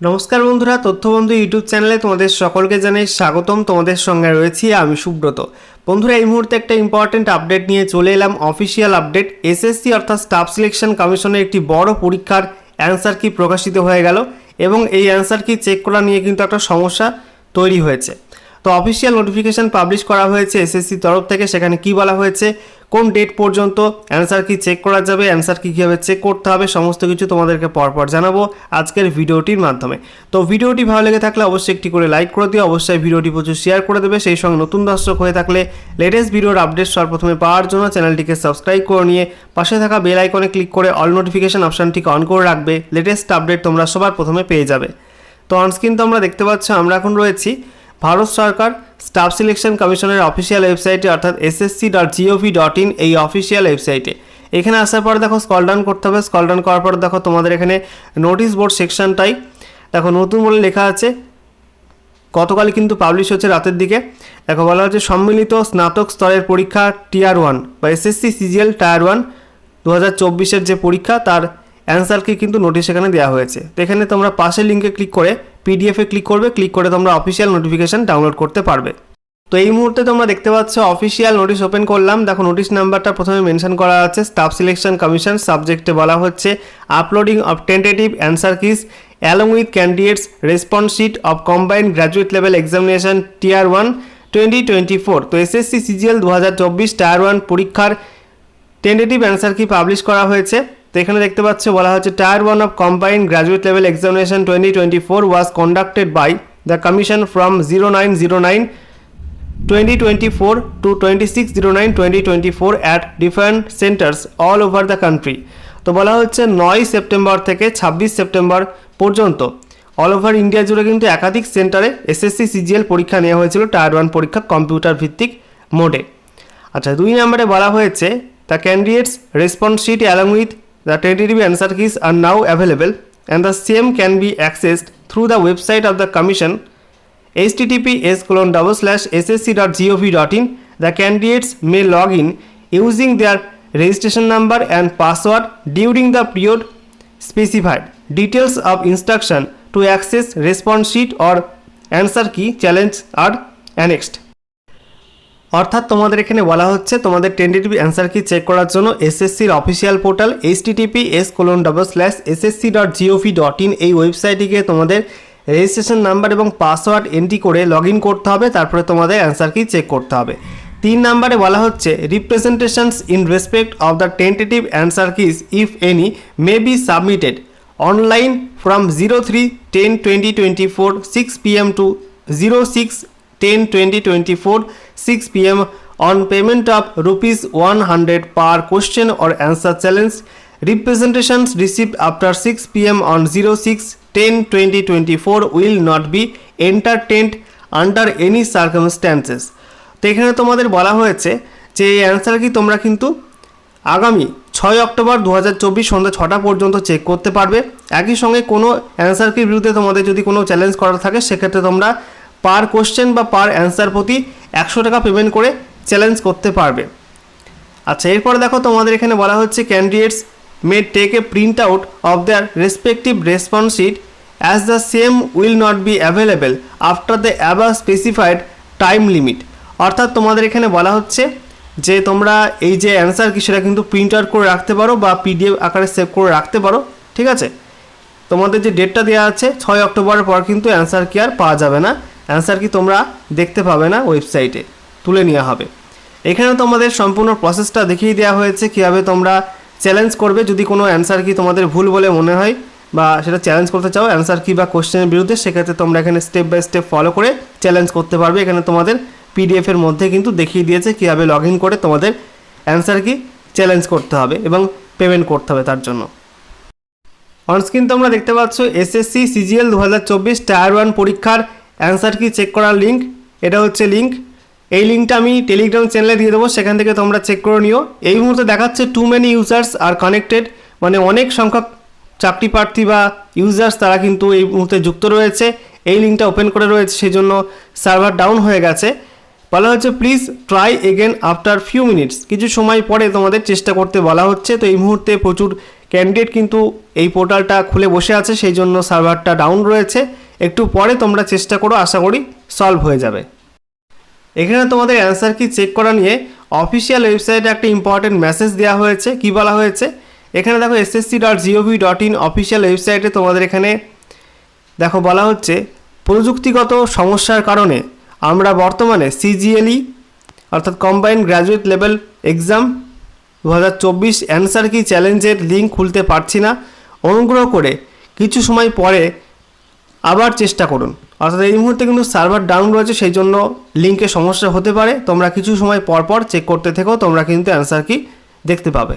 নমস্কার বন্ধুরা, তথ্যবন্ধু ইউটিউব চ্যানেলে তোমাদের সকলকে জানাই স্বাগতম। তোমাদের সঙ্গে রয়েছি আমি সুব্রত। বন্ধুরা, এই মুহূর্তে একটা ইম্পর্টেন্ট আপডেট নিয়ে চলে এলাম। অফিসিয়াল আপডেট এসএসসি অর্থাৎ স্টাফ সিলেকশন কমিশনের একটি বড় পরীক্ষার অ্যান্সার কি প্রকাশিত হয়ে গেল এবং এই অ্যান্সার কি চেক করা নিয়ে কিন্তু একটা সমস্যা তৈরি হয়েছে। তো অফিসিয়াল নোটিফিকেশন পাবলিশ করা হয়েছে এসএসসি তরফ থেকে। সেখানে কি বলা হয়েছে? কোন ডেট পর্যন্ত? অ্যান্সার কি চেক করা যাবে? অ্যান্সার কি কীভাবে চেক করতে হবে? সমস্ত কিছু তোমাদেরকে পরপর জানাব আজকের ভিডিওটির মাধ্যমে। তো ভিডিওটি ভালো লেগে থাকলে অবশ্যই একটি করে লাইক করে দিও। অবশ্যই ভিডিওটি প্রচুর শেয়ার করে দেবে। সেই সঙ্গে নতুন দর্শক হয়ে থাকলে লেটেস্ট ভিডিওর আপডেট সর্বপ্রথমে পাওয়ার জন্য চ্যানেলটিকে সাবস্ক্রাইব করে নিয়ে পাশে থাকা বেল আইকনে ক্লিক করে অল নোটিফিকেশান অপশানটিকে অন করে রাখবে। লেটেস্ট আপডেট তোমরা সবার প্রথমে পেয়ে যাবে। তো অনস্ক্রিন তোমরা দেখতে পাচ্ছ, আমরা এখন রয়েছি ভারত সরকার স্টাফ সিলেকশন কমিশনের অফিসিয়াল ওয়েবসাইটে, অর্থাৎ SSC dot gov dot in এই অফিসিয়াল ওয়েবসাইটে। এখানে আসার পর দেখো স্কল ডাউন করতে হবে। স্কল ডাউন করার পর দেখো তোমাদের এখানে নোটিশ বোর্ড সেকশনটাই দেখো নতুন বলে লেখা আছে। গতকাল কিন্তু পাবলিশ হচ্ছে রাতের দিকে। দেখো বলা হচ্ছে সম্মিলিত স্নাতক স্তরের পরীক্ষা টিয়ার ওয়ান বা এসএসসি সিজিএল টায়ার ওয়ান দু হাজার চব্বিশের যে পরীক্ষা, তার অ্যান্সার কি কিন্তু নোটিশ এখানে দেওয়া হয়েছে। তো এখানে তোমরা পাশের লিঙ্কে ক্লিক করে পিডিএফে ক্লিক করবে ক্লিক করে তোমরা অফিসিয়াল নোটিফিকেশান ডাউনলোড করতে পারবে। তো এই মুহূর্তে তোমরা দেখতে পাচ্ছ অফিসিয়াল নোটিশ ওপেন করলাম। দেখো নোটিশ নাম্বারটা প্রথমে মেনশন করা আছে স্টাফ সিলেকশন কমিশন সাবজেক্টে বলা হচ্ছে uploading of tentative answer keys along with candidates response sheet of combined graduate level examination tier one twenty twenty four তো এসএসসি সিজিএল দু হাজার চব্বিশ টায়ার ওয়ান পরীক্ষার টেন্টেটিভ অ্যান্সার কি পাবলিশ করা হয়েছে। তো এখানে দেখতে পাচ্ছ, বলা হচ্ছে tier one of combined graduate level examination twenty twenty four was conducted by the commission from zero nine zero nine twenty twenty four to twenty six zero nine twenty twenty four at different centres all over the country তো বলা হচ্ছে, নয় September থেকে ছাব্বিশ September পর্যন্ত all over India জুড়ে কিন্তু একাধিক সেন্টারে এসএসসি সিজিএল পরীক্ষা নেওয়া হয়েছিল টায়ার ওয়ান পরীক্ষা কম্পিউটার ভিত্তিক মোডে আচ্ছা দুই নম্বরে বলা হয়েছে the candidates response sheet along with The tentative answer keys are now available and the same can be accessed through the website of the commission https colon double slash ssc.gov.in the candidates may log in using their registration number and password during the period specified. Details of instruction to access response sheet or answer key challenge are annexed. অর্থাৎ তোমাদের এখানে বলা হচ্ছে তোমাদের tentative answer key check করার জন্য এসএসসির official portal H TTP S colon double slash SSC dot GOV dot in এই ওয়েবসাইটটিকে তোমাদের রেজিস্ট্রেশন নাম্বার এবং পাসওয়ার্ড এন্ট্রি করে লগ করতে হবে, তারপরে তোমাদের অ্যান্সার কি চেক করতে হবে। তিন নম্বরে বলা হচ্ছে representations in respect of the tentative answer keys if any may be submitted online from zero three ten twenty twenty four six P M to zero six ten twenty twenty four six P M on payment of rupees one hundred per question or answer challenge representations received after 6 pm on 06 10 2024 will not be entertained under any circumstances. তো এখানে তোমাদের বলা হয়েছে যে এই answer কি তোমরা কিন্তু আগামী ছয় অক্টোবর দু হাজার চব্বিশ সন্ধ্যা ছটা পর্যন্ত চেক করতে পারবে। একই সঙ্গে কোনো অ্যান্সার কির বিরুদ্ধে তোমাদের যদি কোনো চ্যালেঞ্জ করার থাকে, সেক্ষেত্রে তোমরা পার কোশ্চেন বা পার অ্যান্সার প্রতি একশো টাকা পেমেন্ট করে চ্যালেঞ্জ করতে পারবে। আচ্ছা এরপরে দেখো তোমাদের এখানে বলা হচ্ছে candidates may take a printout of their respective response sheet as the same will not be available after the above specified time limit অর্থাৎ তোমাদের এখানে বলা হচ্ছে যে তোমরা এই যে অ্যান্সার কি সেটা কিন্তু প্রিন্ট আউট করে রাখতে পারো বা পিডিএফ আকারে সেভ করে রাখতে পারো, ঠিক আছে? তোমাদের যে ডেটটা দেওয়া আছে, ছয় অক্টোবরের পর কিন্তু অ্যান্সার কি আর পাওয়া যাবে না। অ্যান্সার কি তোমরা দেখতে পাবে না ওয়েবসাইটে তুলে নেওয়া হবে। এখানে তোমাদের সম্পূর্ণ প্রসেসটা দেখিয়ে দেওয়া হয়েছে, কীভাবে তোমরা চ্যালেঞ্জ করবে। যদি কোনো অ্যান্সার কি তোমাদের ভুল বলে মনে হয় বা সেটা চ্যালেঞ্জ করতে চাও অ্যান্সার কি বা কোশ্চেনের বিরুদ্ধে, সেক্ষেত্রে তোমরা এখানে স্টেপ বাই স্টেপ ফলো করে চ্যালেঞ্জ করতে পারবে। এখানে তোমাদের পিডিএফের মধ্যে কিন্তু দেখিয়ে দিয়েছে কীভাবে লগ ইন করে তোমাদের অ্যান্সার কি চ্যালেঞ্জ করতে হবে এবং পেমেন্ট করতে হবে তার জন্য। অনস্ক্রিন তোমরা দেখতে পাচ্ছ এসএসসি সিজিএল দু হাজার চব্বিশ টায়ার ওয়ান পরীক্ষার অ্যান্সার কি? চেক করার লিঙ্ক এটা হচ্ছে লিঙ্ক এই লিঙ্কটা আমি টেলিগ্রাম চ্যানেলে দিয়ে দেবো। সেখান থেকে তোমরা চেক করে নিও। এই মুহূর্তে দেখাচ্ছে too many users are connected মানে অনেক সংখ্যক চাকরি প্রার্থী বা ইউজার্স তারা কিন্তু এই মুহূর্তে যুক্ত রয়েছে। এই লিঙ্কটা ওপেন করে রয়েছে। সেই জন্য সার্ভার ডাউন হয়ে গেছে। বলা হচ্ছে please try again after few minutes কিছু সময় পরে তোমাদের চেষ্টা করতে বলা হচ্ছে। তো এই মুহূর্তে প্রচুর ক্যান্ডিডেট কিন্তু এই পোর্টালটা খুলে বসে আছে। সেই জন্য সার্ভারটা ডাউন রয়েছে। একটু পরে তোমরা চেষ্টা করো, আশা করি সলভ হয়ে যাবে। এখানে তোমাদের অ্যান্সার কি চেক করা নিয়ে অফিসিয়াল ওয়েবসাইটে একটা ইম্পর্টেন্ট মেসেজ দেওয়া হয়েছে। কি বলা হয়েছে? এখানে দেখো SSC dot GOV dot in official ওয়েবসাইটে তোমাদের এখানে দেখো বলা হচ্ছে, প্রযুক্তিগত সমস্যার কারণে আমরা বর্তমানে সিজিএলই অর্থাৎ কম্বাইন্ড গ্র্যাজুয়েট লেভেল এক্সাম দু হাজার চব্বিশ অ্যান্সার কি চ্যালেঞ্জের লিঙ্ক খুলতে পারছি না। অনুগ্রহ করে কিছু সময় পরে আবার চেষ্টা করুন। অর্থাৎ এই মুহূর্তে কিন্তু সার্ভার ডাউন রয়েছে, সেই জন্য লিঙ্কে সমস্যা হতে পারে। তোমরা কিছু সময় পর পর চেক করতে থেকেও তোমরা কিন্তু অ্যান্সার কি দেখতে পাবে।